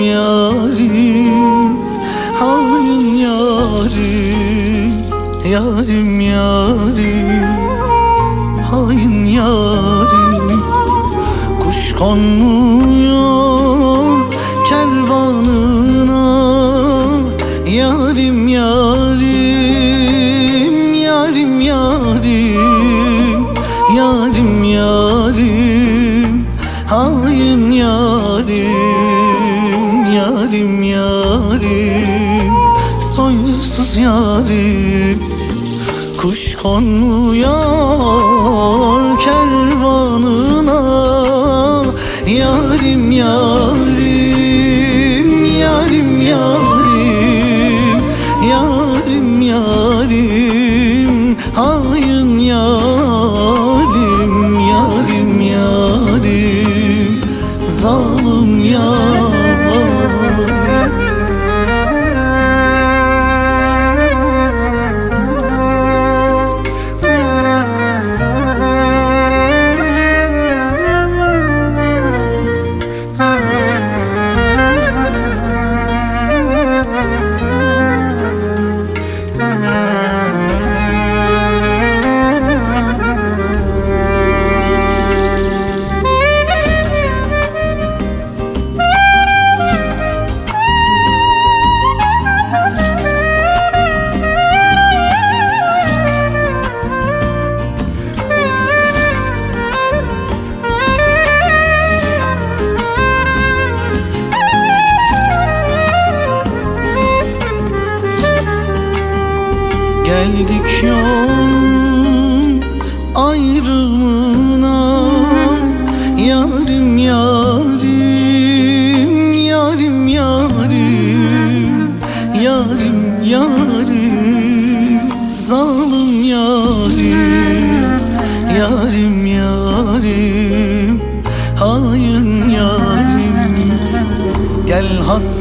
Yarim, hain yarim Yarim yarim, hain yarim. Kuş konmuyor kervanına Yarim yarim, yarim yarim Yarim yarim Kuş konmuyor kervanına. Yarim yarim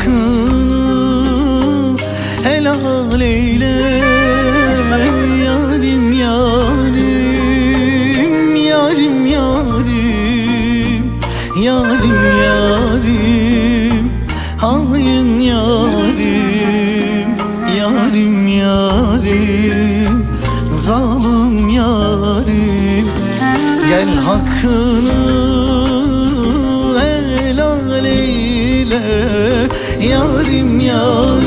hakkını helal eyle Yarim yarim, yarim yarim, yarim yarim Hain yarim, yarim yarim, zalim yarim. Gel hakkını helal eyle yarim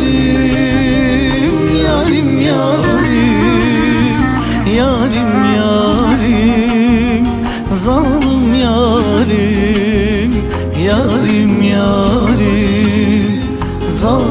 yarim yarim yarim yarim yarim yarim yarim zalim